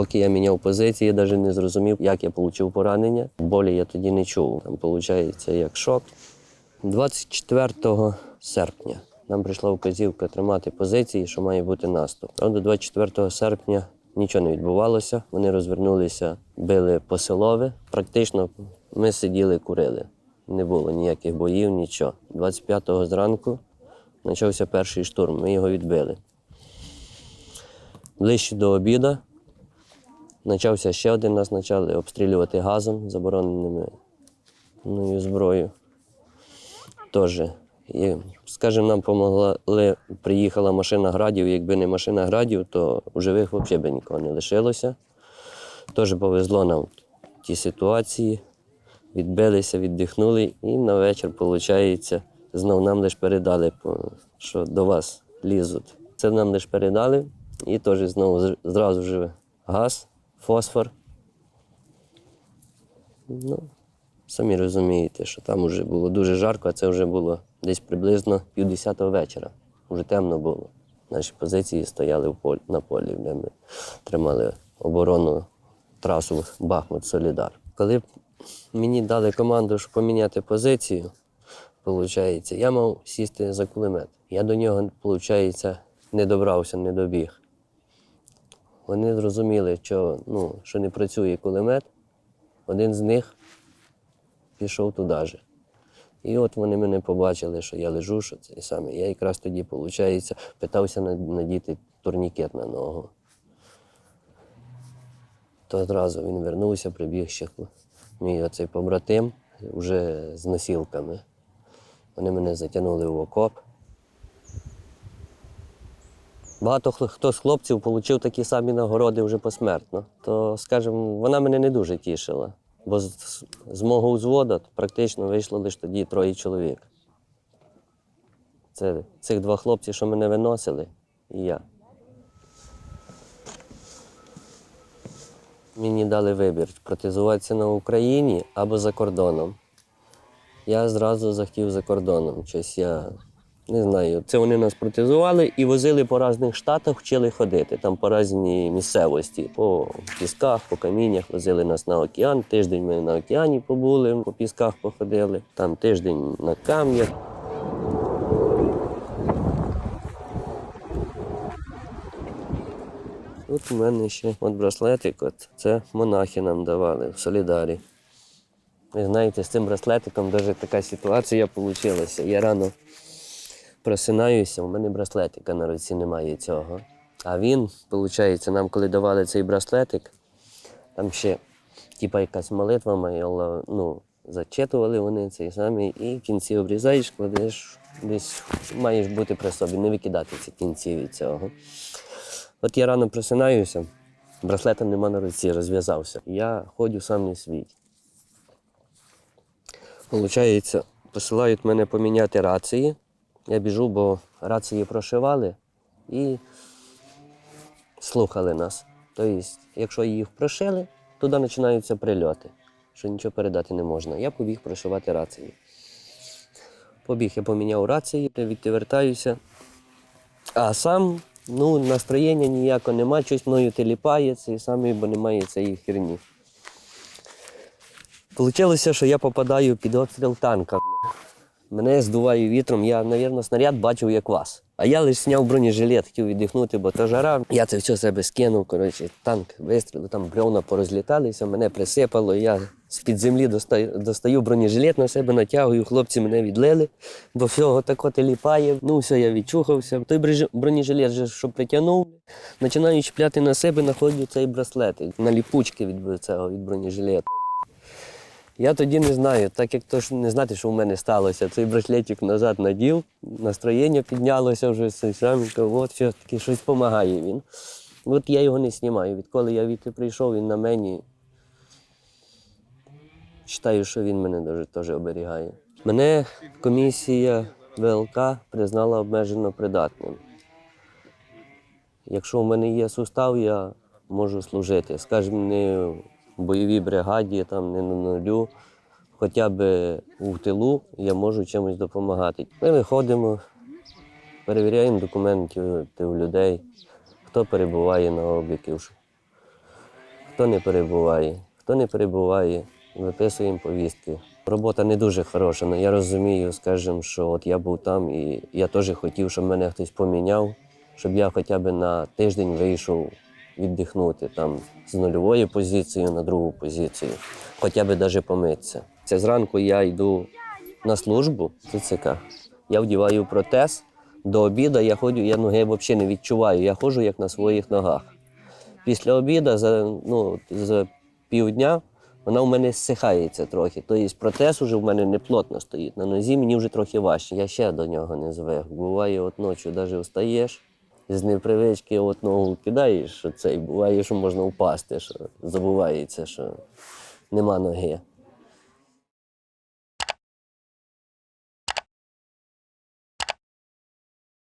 Поки я міняв позиції, я навіть не зрозумів, як я отримав поранення. Болі я тоді не чув. Там виходить як шок. 24 серпня нам прийшла вказівка тримати позиції, що має бути наступ. Правда, 24 серпня нічого не відбувалося. Вони розвернулися, били по силове. Практично ми сиділи, курили. Не було ніяких боїв, нічого. 25-го зранку почався перший штурм. Ми його відбили. Ближче до обіду почався ще один, нас почали обстрілювати газом, забороненими ну, і зброєю. Теж. Скажімо, нам допомогла, приїхала машина градів. Якби не машина градів, то у живих взагалі б нікого не лишилося. Теж повезло нам ті ситуації. Відбилися, віддихнули, і на вечір, виходить, знов нам лише передали, що до вас лізуть. Це нам лише передали, і теж знову зразу ж газ, фосфор. Ну, самі розумієте, що там вже було дуже жарко, а це вже було десь приблизно півдесятого вечора. Вже темно було. Наші позиції стояли в полі, на полі, де ми тримали оборону трасу Бахмут-Солідар. Коли мені дали команду, щоб поміняти позицію, виходить, я мав сісти за кулемет. Я до нього, виходить, не добрався, не добіг. Вони зрозуміли, що, ну, що не працює кулемет. Один з них пішов туди же. І от вони мене побачили, що я лежу, що це саме. Я якраз тоді, виходить, питався над- надіти турнікет на ногу. То одразу він вернувся, прибіг ще мій оцей побратим вже з носілками. Вони мене затягнули в окоп. Багато хто з хлопців отримав такі самі нагороди вже посмертно. То, скажімо, вона мене не дуже тішила. Бо з, з мого взводу практично вийшло лише тоді троє чоловік. Це цих два хлопці, що мене виносили, і я. Мені дали вибір протезуватися на Україні або за кордоном. Я зразу захотів за кордоном. Щось я не знаю. Це вони нас протезували і возили по різних штатах, вчили ходити. Там по різній місцевості, по пісках, по каміннях возили нас на океан. Тиждень ми на океані побули, по пісках походили, там тиждень на кам'ях. Тут у мене ще от браслетик, от це монахи нам давали в Солідарі. Ви знаєте, з цим браслетиком дуже така ситуація вийшла. Я рано просинаюся, у мене браслетика на руці немає цього. А він, виходить, нам коли давали цей браслетик, там ще типа якась молитва Алла- ну, зачитували вони цей самий, і кінці обрізаєш, кладеш, десь маєш бути при собі, не викидати ці кінці від цього. От я рано просинаюся, браслета нема на руці, розв'язався. Я ходжу сам не свій. Получається, посилають мене поміняти рації. Я біжу, бо рації прошивали і слухали нас. Тобто, якщо їх прошили, туди починаються прильоти, що нічого передати не можна. Я побіг прошивати рації. Побіг, я поміняв рації, відвертаюся. А сам, ну, настроєння ніякого нема, щось мною теліпає, цей самий, бо немає цієї херні. Получилося, що я попадаю під обстріл танка. Мене здуває вітром, я, мабуть, снаряд бачив, як вас. А я лише зняв бронежилет, хотів віддихнути, бо то жара. Я це все себе скинув. Коротше, танк вистрілив, там бревна порозліталися, мене присипало. Я з-під землі достаю, достаю бронежилет на себе, натягую, хлопці мене відлили, бо всього так от і ліпає. Ну, все, я відчухався. Той бронежилет, же, що притягнув, починаю чіпляти на себе, знаходжу цей браслет. На ліпучки від цього від бронежилета. Я тоді не знаю, так як то ж не знати, що в мене сталося. Цей браслетик назад надів, настроєння піднялося вже з от все таки щось допомагає він. От я його не знімаю. Відколи я віки прийшов, він на мені. Вважаю, що він мене дуже теж оберігає. Мене комісія ВЛК признала обмежено придатним. Якщо в мене є сустав, я можу служити. Скажімо, не бойовій бригаді, там, не на нулю, хоча б в тилу я можу чимось допомагати. Ми виходимо, перевіряємо документи у людей, хто перебуває на обліки. Хто не перебуває, хто не перебуває, виписуємо повістки. Робота не дуже хороша, але я розумію, скажімо, що от я був там і я теж хотів, щоб мене хтось поміняв, щоб я хоча б на тиждень вийшов віддихнути там з нульової позиції на другу позицію, хоча б навіть помитися. Це зранку я йду на службу ТЦК. Я вдіваю протез. До обіду я ходжу, я ноги взагалі не відчуваю. Я ходжу як на своїх ногах. Після обіду за, ну, за півдня вона у мене зсихається трохи. Тобто протез уже в мене не плотно стоїть. На нозі мені вже трохи важче. Я ще до нього не звик. Буває, от ночі навіть встаєш, з непривички от ногу кидаєш, що це, буває, що можна впасти, що забувається, що нема ноги.